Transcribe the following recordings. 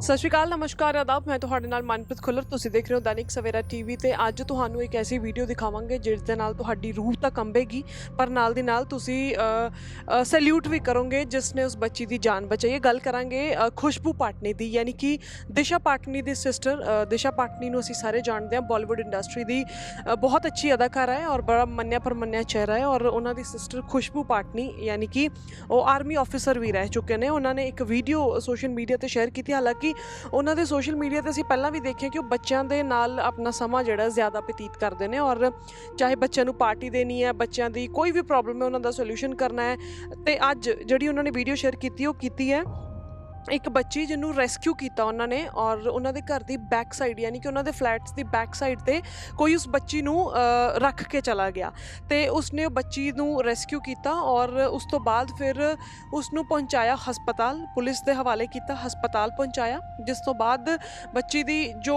ਸਤਿ ਸ਼੍ਰੀ ਅਕਾਲ, ਨਮਸਕਾਰ ਆਦਾਬ ਮੈਂ ਤੁਹਾਡੇ ਨਾਲ ਮਨਪ੍ਰੀਤ ਖੁੱਲਰ। ਤੁਸੀਂ ਦੇਖ ਰਹੇ ਹੋ ਦੈਨਿਕ ਸਵੇਰਾ ਟੀਵੀ ਤੇ ਅੱਜ ਤੁਹਾਨੂੰ ਇੱਕ ਐਸੀ ਵੀਡੀਓ ਦਿਖਾਵਾਂਗੇ ਜਿਸ ਦੇ ਨਾਲ ਤੁਹਾਡੀ ਰੂਹ ਤਾਂ ਕੰਬੇਗੀ, ਪਰ ਨਾਲ ਦੀ ਨਾਲ ਤੁਸੀਂ ਸੈਲੂਟ ਵੀ ਕਰੋਗੇ, ਜਿਸ ਨੇ ਉਸ ਬੱਚੀ ਦੀ ਜਾਨ ਬਚਾਈ ਹੈ। ਗੱਲ ਕਰਾਂਗੇ ਖੁਸ਼ਬੂ ਪਾਟਨੀ ਦੀ, ਯਾਨੀ ਕਿ ਦਿਸ਼ਾ ਪਾਟਨੀ ਦੀ ਸਿਸਟਰ ਦਿਸ਼ਾ ਪਾਟਨੀ ਨੂੰ ਅਸੀਂ ਸਾਰੇ ਜਾਣਦੇ ਹਾਂ। ਬਾਲੀਵੁੱਡ ਇੰਡਸਟਰੀ ਦੀ ਬਹੁਤ ਅੱਛੀ ਅਦਾਕਾਰਾ ਹੈ ਔਰ ਬੜਾ ਮੰਨਿਆ ਪਰਮੰਨਿਆ ਚਿਹਰਾ ਹੈ ਔਰ ਉਹਨਾਂ ਦੀ ਸਿਸਟਰ ਖੁਸ਼ਬੂ ਪਾਟਨੀ, ਯਾਨੀ ਕਿ ਉਹ ਆਰਮੀ ਆਫੀਸਰ ਵੀ ਰਹਿ ਚੁੱਕੇ ਨੇ। ਉਹਨਾਂ ਨੇ ਇੱਕ ਵੀਡੀਓ ਸੋਸ਼ਲ ਮੀਡੀਆ ਤੇ ਸ਼ੇਅਰ ਕੀਤੀ। ਹਾਲਾਂਕਿ ਉਹਨਾਂ ਦੇ ਸੋਸ਼ਲ ਮੀਡੀਆ ਤੇ ਅਸੀਂ ਪਹਿਲਾਂ ਵੀ ਦੇਖਿਆ ਕਿ ਉਹ ਬੱਚਿਆਂ ਦੇ ਨਾਲ ਆਪਣਾ ਸਮਾਂ ਜਿਹੜਾ ਜ਼ਿਆਦਾ ਬਤੀਤ ਕਰਦੇ ਨੇ ਔਰ ਚਾਹੇ ਬੱਚਿਆਂ ਨੂੰ ਪਾਰਟੀ ਦੇਣੀ ਹੈ, ਬੱਚਿਆਂ ਦੀ ਕੋਈ ਵੀ ਪ੍ਰੋਬਲਮ ਹੈ, ਉਹਨਾਂ ਦਾ ਸੋਲੂਸ਼ਨ ਕਰਨਾ ਹੈ ਤੇ ਅੱਜ ਜਿਹੜੀ ਉਹਨਾਂ ਨੇ ਵੀਡੀਓ ਸ਼ੇਅਰ ਕੀਤੀ, ਉਹ ਕੀਤੀ ਹੈ। ਇੱਕ ਬੱਚੀ ਜਿਹਨੂੰ ਰੈਸਕਿਊ ਕੀਤਾ ਉਹਨਾਂ ਨੇ ਔਰ ਉਹਨਾਂ ਦੇ ਘਰ ਦੀ ਬੈਕ ਸਾਈਡ ਯਾਨੀ ਕਿ ਉਹਨਾਂ ਦੇ ਫਲੈਟਸ ਦੀ ਬੈਕ ਸਾਈਡ ਤੇ ਕੋਈ ਉਸ ਬੱਚੀ ਨੂੰ ਰੱਖ ਕੇ ਚਲਾ ਗਿਆ ਤੇ ਉਸਨੇ ਉਹ ਬੱਚੀ ਨੂੰ ਰੈਸਕਿਊ ਕੀਤਾ ਔਰ ਉਸ ਤੋਂ ਬਾਅਦ ਫਿਰ ਉਸ ਨੂੰ ਪਹੁੰਚਾਇਆ ਹਸਪਤਾਲ, ਪੁਲਿਸ ਦੇ ਹਵਾਲੇ ਕੀਤਾ, ਹਸਪਤਾਲ ਪਹੁੰਚਾਇਆ, ਜਿਸ ਤੋਂ ਬਾਅਦ ਬੱਚੀ ਦੀ ਜੋ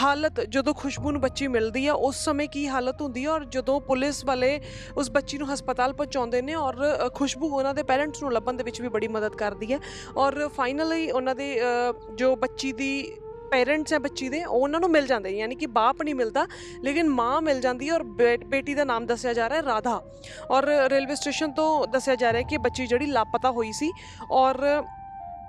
ਹਾਲਤ, ਜਦੋਂ ਖੁਸ਼ਬੂ ਨੂੰ ਬੱਚੀ ਮਿਲਦੀ ਹੈ ਉਸ ਸਮੇਂ ਕੀ ਹਾਲਤ ਹੁੰਦੀ ਹੈ ਔਰ ਜਦੋਂ ਪੁਲਿਸ ਵਾਲੇ ਉਸ ਬੱਚੀ ਨੂੰ ਹਸਪਤਾਲ ਪਹੁੰਚਾਉਂਦੇ ਨੇ ਔਰ ਖੁਸ਼ਬੂ ਉਹਨਾਂ ਦੇ ਪੇਰੈਂਟਸ ਨੂੰ ਲੱਭਣ ਦੇ ਵਿੱਚ ਵੀ ਬੜੀ ਮਦਦ ਕਰਦੀ ਹੈ ਔਰ ਔਰ ਫਾਈਨਲੀ ਉਹਨਾਂ ਦੇ ਜੋ ਬੱਚੀ ਦੀ ਪੇਰੈਂਟਸ ਹੈ ਬੱਚੀ ਦੇ, ਉਹ ਉਹਨਾਂ ਨੂੰ ਮਿਲ ਜਾਂਦੇ, ਯਾਨੀ ਕਿ ਬਾਪ ਨਹੀਂ ਮਿਲਦਾ, ਲੇਕਿਨ ਮਾਂ ਮਿਲ ਜਾਂਦੀ ਹੈ ਔਰ ਬੇ- ਬੇਟੀ ਦਾ ਨਾਮ ਦੱਸਿਆ ਜਾ ਰਿਹਾ ਹੈ ਰਾਧਾ। ਔਰ ਰੇਲਵੇ ਸਟੇਸ਼ਨ ਤੋਂ ਦੱਸਿਆ ਜਾ ਰਿਹਾ ਹੈ ਕਿ ਬੱਚੀ ਜਿਹੜੀ ਲਾਪਤਾ ਹੋਈ ਸੀ ਔਰ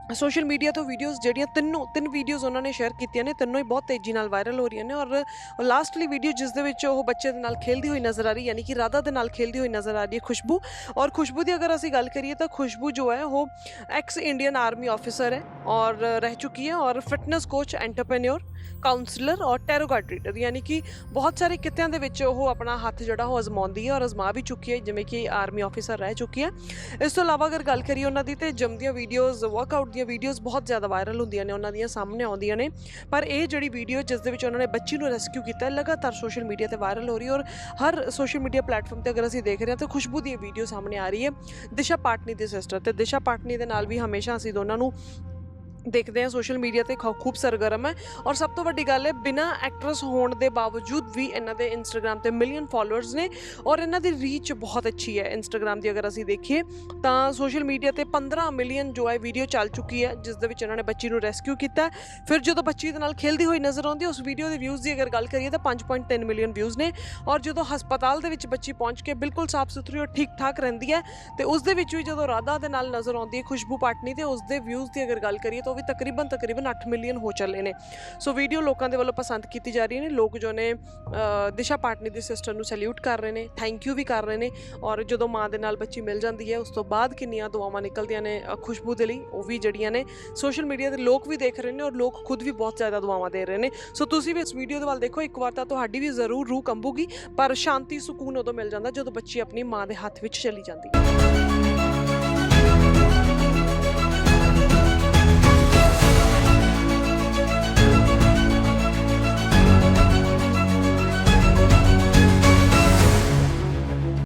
ਸੋਸ਼ਲ ਮੀਡੀਆ ਤੋਂ ਵੀਡੀਓਜ਼ ਜਿਹੜੀਆਂ ਤਿੰਨੋਂ ਤਿੰਨ ਵੀਡੀਓਜ਼ ਉਹਨਾਂ ਨੇ ਸ਼ੇਅਰ ਕੀਤੀਆਂ ਨੇ, ਤਿੰਨੋਂ ਹੀ ਬਹੁਤ ਤੇਜ਼ੀ ਨਾਲ ਵਾਇਰਲ ਹੋ ਰਹੀਆਂ ਨੇ ਔਰ ਲਾਸਟਲੀ ਵੀਡੀਓ ਜਿਸ ਦੇ ਵਿੱਚ ਉਹ ਬੱਚੇ ਦੇ ਨਾਲ ਖੇਲਦੀ ਹੋਈ ਨਜ਼ਰ ਆ ਰਹੀ, ਯਾਨੀ ਕਿ ਰਾਧਾ ਦੇ ਨਾਲ ਖੇਲਦੀ ਹੋਈ ਨਜ਼ਰ ਆ ਰਹੀ ਹੈ ਖੁਸ਼ਬੂ ਔਰ ਖੁਸ਼ਬੂ ਦੀ ਅਗਰ ਅਸੀਂ ਗੱਲ ਕਰੀਏ ਤਾਂ ਖੁਸ਼ਬੂ ਜੋ ਹੈ ਉਹ ਐਕਸ ਇੰਡੀਅਨ ਆਰਮੀ ਆਫੀਸਰ ਹੈ ਔਰ ਰਹਿ ਚੁੱਕੀ ਹੈ ਔਰ ਫਿਟਨੈਸ ਕੋਚ ਐਂਟਰਪ੍ਰੈਨਿਓਰ ਕਾਉਂਸਲਰ ਔਰ ਟੈਰੋ ਕਾਰਡ ਰੀਡਰ ਯਾਨੀ ਕਿ ਬਹੁਤ ਸਾਰੇ ਕਿੱਤਿਆਂ ਦੇ ਵਿੱਚ ਉਹ ਆਪਣਾ ਹੱਥ ਜਿਹੜਾ ਉਹ ਅਜ਼ਮਾਉਂਦੀ ਹੈ ਔਰ ਅਜ਼ਮਾ ਵੀ ਚੁੱਕੀ ਹੈ, ਜਿਵੇਂ ਕਿ ਆਰਮੀ ਆਫੀਸਰ ਰਹਿ ਚੁੱਕੀ ਹੈ। ਇਸ ਤੋਂ ਇਲਾਵਾ ਅਗਰ ਗੱਲ ਕਰੀਏ ਉਹਨਾਂ ਦੀ ਤੇ ਜਿਮ ਦੀਆਂ ਵੀਡੀਓਜ਼ ਵਰਕਆਊਟ ਦੀਆਂ ਵੀਡੀਓਜ਼ ਬਹੁਤ ਜ਼ਿਆਦਾ ਵਾਇਰਲ ਹੁੰਦੀਆਂ ਨੇ, ਉਹਨਾਂ ਦੀਆਂ ਸਾਹਮਣੇ ਆਉਂਦੀਆਂ ਨੇ। ਪਰ ਇਹ ਜਿਹੜੀ ਵੀਡੀਓ ਜਿਸ ਦੇ ਵਿੱਚ ਉਹਨਾਂ ਨੇ ਬੱਚੀ ਨੂੰ ਰੈਸਕਿਊ ਕੀਤਾ ਲਗਾਤਾਰ ਸੋਸ਼ਲ ਮੀਡੀਆ ਤੇ ਵਾਇਰਲ ਹੋ ਰਹੀ ਹੈ ਔਰ ਹਰ ਸੋਸ਼ਲ ਮੀਡੀਆ ਪਲੇਟਫਾਰਮ ਤੇ ਅਗਰ ਅਸੀਂ ਦੇਖ ਰਹੇ ਹਾਂ ਤਾਂ ਖੁਸ਼ਬੂ ਦੀ ਵੀਡੀਓ ਸਾਹਮਣੇ ਆ ਰਹੀ ਹੈ। ਦਿਸ਼ਾ ਪਾਟਨੀ ਦੀ ਸਿਸਟਰ ਤੇ ਦਿਸ਼ਾ ਪਾਟਨੀ ਦੇ ਨਾਲ ਵੀ ਹਮੇਸ਼ਾ ਅਸੀਂ ਦੋਨਾਂ ਨੂੰ ਦੇਖਦੇ ਹਾਂ, ਸੋਸ਼ਲ ਮੀਡੀਆ ਤੇ ਖੂਬ ਸਰਗਰਮ ਹੈ। ਔਰ ਸਭ ਤੋਂ ਵੱਡੀ ਗੱਲ ਹੈ, ਬਿਨਾ ਐਕਟਰਸ ਹੋਣ ਦੇ ਬਾਵਜੂਦ ਵੀ ਇਹਨਾਂ ਦੇ ਇੰਸਟਾਗ੍ਰam ਤੇ ਮਿਲੀਅਨ ਫਾਲੋਅਰਸ ਨੇ ਔਰ ਇਹਨਾਂ ਦੀ ਰੀਚ ਬਹੁਤ ਅੱਛੀ ਹੈ ਇੰਸਟਾਗ੍ਰam ਦੀ ਅਗਰ ਅਸੀਂ ਦੇਖੀਏ, ਤਾਂ ਸੋਸ਼ਲ ਮੀਡੀਆ ਤੇ 15 ਮਿਲੀਅਨ ਜੋ ਹੈ ਵੀਡੀਓ ਚੱਲ ਚੁੱਕੀ ਹੈ, ਜਿਸ ਦੇ ਵਿੱਚ ਇਹਨਾਂ ਨੇ ਬੱਚੀ ਨੂੰ ਰੈਸਕਿਊ ਕੀਤਾ ਫਿਰ ਜਦੋਂ ਬੱਚੀ ਦੇ ਨਾਲ ਖੇਲਦੀ ਹੋਈ ਨਜ਼ਰ ਆਉਂਦੀ ਹੈ, ਉਸ ਵੀਡੀਓ ਦੇ ਵਿਊਜ਼ ਦੀ ਅਗਰ ਗੱਲ ਕਰੀਏ, ਤਾਂ 5.3 ਮਿਲੀਅਨ ਵਿਊਜ਼ ਨੇ ਔਰ ਜਦੋਂ ਹਸਪਤਾਲ ਦੇ ਵਿੱਚ ਬੱਚੀ ਪਹੁੰਚ ਕੇ ਬਿਲਕੁਲ ਸਾਫ਼ ਸੁਥਰੀ ਔਰ ਠੀਕ ਠਾਕ ਰਹਿੰਦੀ ਹੈ, ਤੇ ਉਸ ਦੇ ਵਿੱਚ ਵੀ ਜਦੋਂ ਰਾਧਾ ਦੇ ਨਾਲ ਨਜ਼ਰ ਆਉਂਦੀ ਹੈ ਖੁਸ਼ਬੂ ਪਾਟਨੀ ਤੇ ਉਸ ਦੇ ਵਿਊਜ਼ ਦੀ ਅਗਰ ਗੱਲ ਕਰੀਏ ਤਾਂ ਉਹ ਵੀ ਤਕਰੀਬਨ ਤਕਰੀਬਨ 8 ਮਿਲੀਅਨ ਹੋ ਚੱਲੇ ਨੇ। ਸੋ ਵੀਡੀਓ ਲੋਕਾਂ ਦੇ ਵੱਲੋਂ ਪਸੰਦ ਕੀਤੀ ਜਾ ਰਹੀ ਨੇ। ਲੋਕ ਜੋ ਨੇ ਦਿਸ਼ਾ ਪਾਟਨੀ ਦੀ ਸਿਸਟਰ ਨੂੰ ਸੈਲੂਟ ਕਰ ਰਹੇ ਨੇ ਥੈਂਕ ਯੂ ਵੀ ਕਰ ਰਹੇ ਨੇ ਔਰ ਜਦੋਂ ਮਾਂ ਦੇ ਨਾਲ ਬੱਚੀ ਮਿਲ ਜਾਂਦੀ ਹੈ, ਉਸ ਤੋਂ ਬਾਅਦ ਕਿੰਨੀਆਂ ਦੁਆਵਾਂ ਨਿਕਲਦੀਆਂ ਨੇ ਖੁਸ਼ਬੂ ਦੇ ਲਈ, ਉਹ ਵੀ ਜਿਹੜੀਆਂ ਨੇ। ਸੋਸ਼ਲ ਮੀਡੀਆ ਦੇ ਲੋਕ ਵੀ ਦੇਖ ਰਹੇ ਨੇ ਔਰ ਲੋਕ ਖੁਦ ਵੀ ਬਹੁਤ ਜ਼ਿਆਦਾ ਦੁਆਵਾਂ ਦੇ ਰਹੇ ਨੇ। ਸੋ ਤੁਸੀਂ ਵੀ ਇਸ ਵੀਡੀਓ ਦੇ ਵੱਲ ਦੇਖੋ, ਇੱਕ ਵਾਰ ਤਾਂ ਤੁਹਾਡੀ ਵੀ ਜ਼ਰੂਰ ਰੂਹ ਕੰਬੂਗੀ, ਪਰ ਸ਼ਾਂਤੀ, ਸਕੂਨ ਉਦੋਂ ਮਿਲ ਜਾਂਦਾ ਜਦੋਂ ਬੱਚੀ ਆਪਣੀ ਮਾਂ ਦੇ ਹੱਥ ਵਿੱਚ ਚਲੀ ਜਾਂਦੀ ਹੈ।